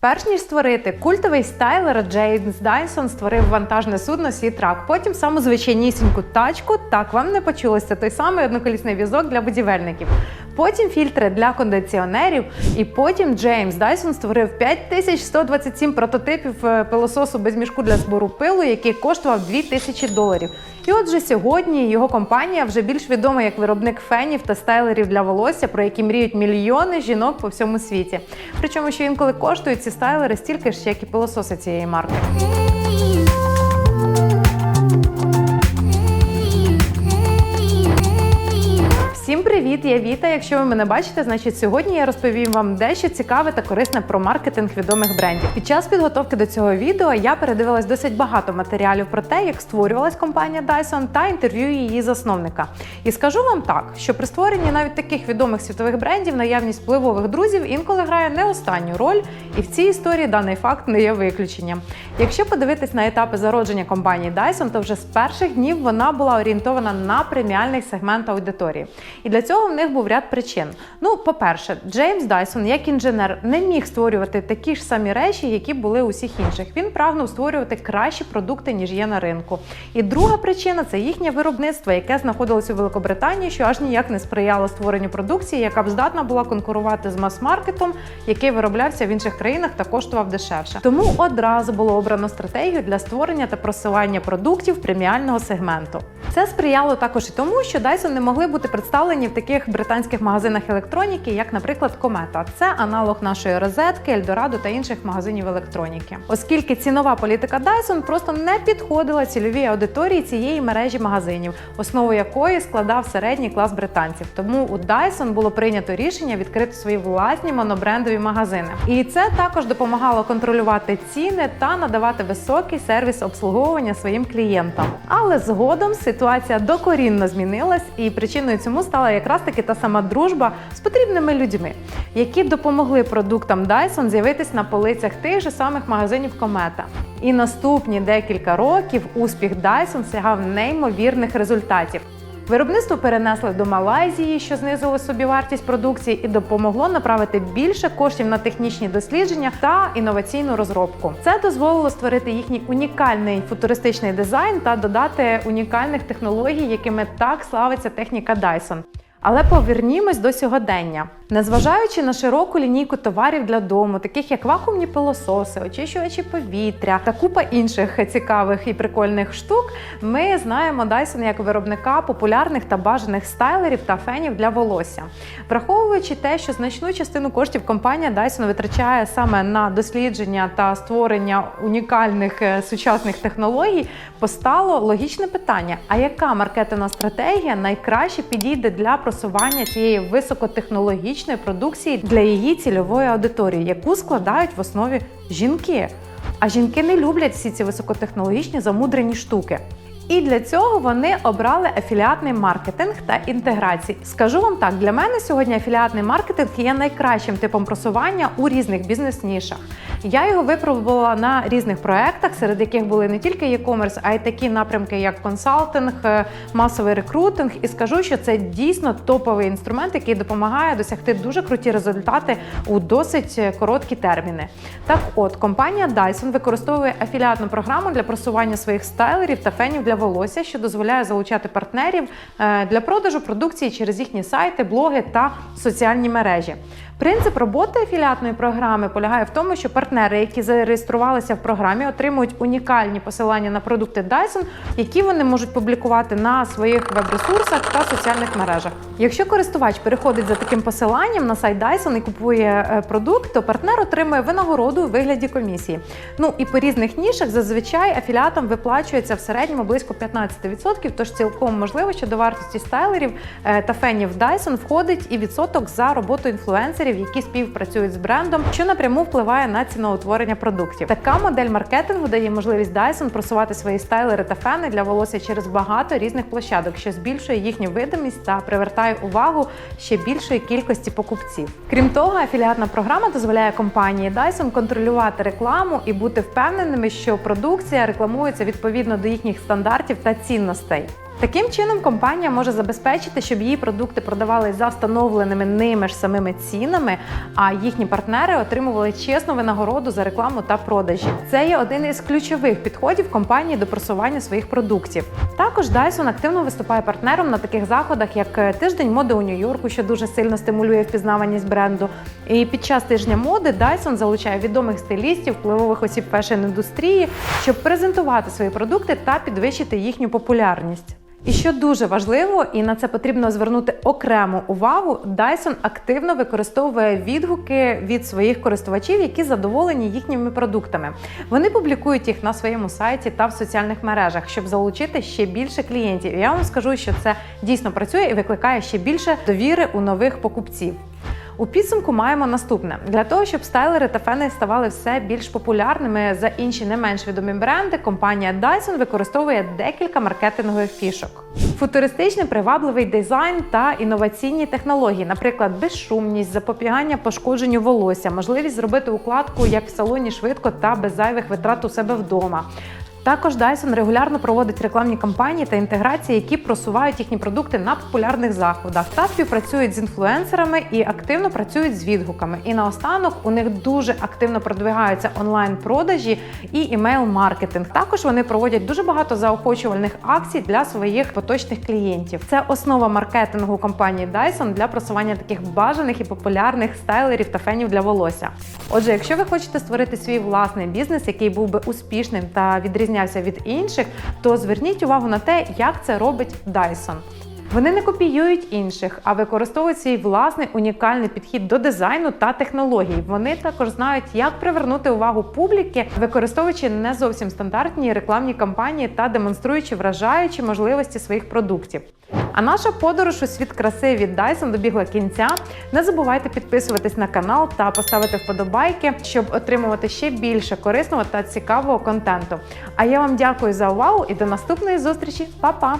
Перш ніж створити культовий стайлер, Джеймс Дайсон створив вантажне судно Сітрак. Потім саму звичайнісіньку тачку. Так вам не почулося той самий одноколісний візок для будівельників. Потім фільтри для кондиціонерів. І потім Джеймс Дайсон створив 5127 прототипів е, пилососу без мішку для збору пилу, який коштував 2000 доларів. І отже, сьогодні його компанія вже більш відома як виробник фенів та стайлерів для волосся, про які мріють мільйони жінок по всьому світі. Причому, що інколи коштують ці стайлери стільки ж, як і пилососи цієї марки. Привіт! Я Віта. Якщо ви мене бачите, значить сьогодні я розповім вам дещо цікаве та корисне про маркетинг відомих брендів. Під час підготовки до цього відео я передивилась досить багато матеріалів про те, як створювалась компанія Dyson та інтерв'ю її засновника. І скажу вам так, що при створенні навіть таких відомих світових брендів наявність впливових друзів інколи грає не останню роль, і в цій історії даний факт не є виключенням. Якщо подивитись на етапи зародження компанії Dyson, то вже з перших днів вона була орієнтована на преміальний сегмент аудиторії. І для цього в них був ряд причин. Ну, по-перше, Джеймс Дайсон, як інженер, не міг створювати такі ж самі речі, які були у всіх інших. Він прагнув створювати кращі продукти, ніж є на ринку. І друга причина це їхнє виробництво, яке знаходилось у Великобританії, що аж ніяк не сприяло створенню продукції, яка б здатна була конкурувати з мас-маркетом, який вироблявся в інших країнах та коштував дешевше. Тому одразу було обрано стратегію для створення та просування продуктів преміального сегменту. Це сприяло також і тому, що Dyson не могли бути представлені в таких британських магазинах електроніки, як, наприклад, Комета. Це аналог нашої розетки, Ельдорадо та інших магазинів електроніки, оскільки цінова політика Dyson просто не підходила цільовій аудиторії цієї мережі магазинів, основу якої складав середній клас британців. Тому у Dyson було прийнято рішення відкрити свої власні монобрендові магазини. І це також допомагало контролювати ціни та надавати високий сервіс обслуговування своїм клієнтам. Але згодом ситуація докорінно змінилась, і причиною цьому стала якраз таки та сама дружба з потрібними людьми, які допомогли продуктам Dyson з'явитись на полицях тих же самих магазинів Комета. І наступні декілька років успіх Dyson сягав неймовірних результатів. Виробництво перенесли до Малайзії, що знизило собівартість продукції і допомогло направити більше коштів на технічні дослідження та інноваційну розробку. Це дозволило створити їхній унікальний футуристичний дизайн та додати унікальних технологій, якими так славиться техніка Dyson. Але повернімось до сьогодення. Незважаючи на широку лінійку товарів для дому, таких як вакуумні пилососи, очищувачі повітря та купа інших цікавих і прикольних штук, ми знаємо Dyson як виробника популярних та бажаних стайлерів та фенів для волосся. Враховуючи те, що значну частину коштів компанія Dyson витрачає саме на дослідження та створення унікальних е, сучасних технологій, постало логічне питання: а яка маркетинговна стратегія найкраще підійде для просування цієї високотехнологічної продукції для її цільової аудиторії, яку складають в основі жінки? А жінки не люблять всі ці високотехнологічні замудрені штуки. І для цього вони обрали афіліатний маркетинг та інтеграції. Скажу вам так, для мене сьогодні афіліатний маркетинг є найкращим типом просування у різних бізнес-нішах. Я його випробувала на різних проектах, серед яких були не тільки e-commerce, а й такі напрямки, як консалтинг, е, масовий рекрутинг. І скажу, що це дійсно топовий інструмент, який допомагає досягти дуже круті результати у досить е, короткі терміни. Так, от компанія Dyson використовує афіліатну програму для просування своїх стайлерів та фенів для волосся, що дозволяє залучати партнерів е, для продажу продукції через їхні сайти, блоги та соціальні мережі. Принцип роботи афіліатної програми полягає в тому, що партнери, які зареєструвалися в програмі, отримують унікальні посилання на продукти Dyson, які вони можуть публікувати на своїх веб-ресурсах та соціальних мережах. Якщо користувач переходить за таким посиланням на сайт Dyson і купує е, продукт, то партнер отримує винагороду у вигляді комісії. Ну і по різних нішах зазвичай афіліатам виплачується в середньому близько 15%, тож цілком можливо, що до вартості стайлерів е, та фенів Dyson входить і відсоток за роботу інфлюенсерів, які співпрацюють з брендом, що напряму впливає на ціноутворення продуктів. Така модель маркетингу дає можливість Dyson просувати свої стайлери та фени для волосся через багато різних площадок, що збільшує їхню видимість та привертає увагу ще більшої кількості покупців. Крім того, афіліатна програма дозволяє компанії Dyson контролювати рекламу і бути впевненими, що продукція рекламується відповідно до їхніх стандартів та цінностей. Таким чином, компанія може забезпечити, щоб її продукти продавали за встановленими ними ж самими цінами, а їхні партнери отримували чесну винагороду за рекламу та продажі. Це є один із ключових підходів компанії до просування своїх продуктів. Також Dyson активно виступає партнером на таких заходах, як тиждень моди у Нью-Йорку, що дуже сильно стимулює впізнаваність бренду. І під час тижня моди Dyson залучає відомих стилістів, впливових осіб фешн-індустрії, щоб презентувати свої продукти та підвищити їхню популярність. І що дуже важливо, і на це потрібно звернути окрему увагу, Dyson активно використовує відгуки від своїх користувачів, які задоволені їхніми продуктами. Вони публікують їх на своєму сайті та в соціальних мережах, щоб залучити ще більше клієнтів. Я вам скажу, що це дійсно працює і викликає ще більше довіри у нових покупців. У підсумку маємо наступне: для того, щоб стайлери та фени ставали все більш популярними за інші не менш відомі бренди, компанія Dyson використовує декілька маркетингових фішок. Футуристичний привабливий дизайн та інноваційні технології, наприклад, безшумність, запобігання пошкодженню волосся, можливість зробити укладку як в салоні швидко та без зайвих витрат у себе вдома. Також Dyson регулярно проводить рекламні кампанії та інтеграції, які просувають їхні продукти на популярних заходах та співпрацюють з інфлюенсерами і активно працюють з відгуками. І наостанок у них дуже активно продвигаються онлайн-продажі і імейл-маркетинг. Також вони проводять дуже багато заохочувальних акцій для своїх поточних клієнтів. Це основа маркетингу компанії Dyson для просування таких бажаних і популярних стайлерів та фенів для волосся. Отже, якщо ви хочете створити свій власний бізнес, який був би успішним та відрізнявся від інших, то зверніть увагу на те, як це робить Dyson. Вони не копіюють інших, а використовують свій власний унікальний підхід до дизайну та технологій. Вони також знають, як привернути увагу публіки, використовуючи не зовсім стандартні рекламні кампанії та демонструючи вражаючі можливості своїх продуктів. А наша подорож у світ краси від Dyson добігла кінця. Не забувайте підписуватись на канал та поставити вподобайки, щоб отримувати ще більше корисного та цікавого контенту. А я вам дякую за увагу і до наступної зустрічі. Па-па!